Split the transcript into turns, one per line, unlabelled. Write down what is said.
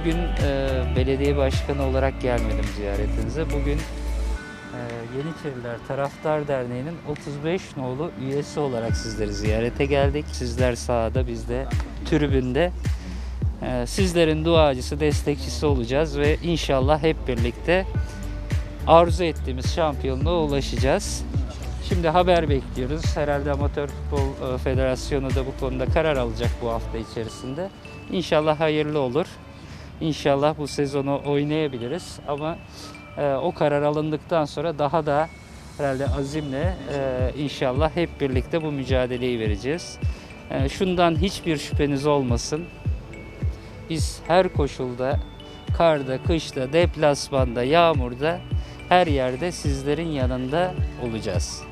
bugün e, belediye başkanı olarak gelmedim ziyaretinize. Bugün e, Yeniçeriler Taraftar Derneği'nin 35 nolu üyesi olarak sizleri ziyarete geldik. Sizler sahada, biz de tribünde. E, sizlerin duacısı, destekçisi olacağız ve inşallah hep birlikte arzu ettiğimiz şampiyonluğa ulaşacağız. Şimdi haber bekliyoruz. Herhalde Amatör Futbol e, Federasyonu da bu konuda karar alacak bu hafta içerisinde. İnşallah hayırlı olur. İnşallah bu sezonu oynayabiliriz ama e, o karar alındıktan sonra daha da herhalde azimle e, inşallah hep birlikte bu mücadeleyi vereceğiz. E, şundan hiçbir şüpheniz olmasın. Biz her koşulda, karda, kışta, deplasmanda, yağmurda her yerde sizlerin yanında olacağız.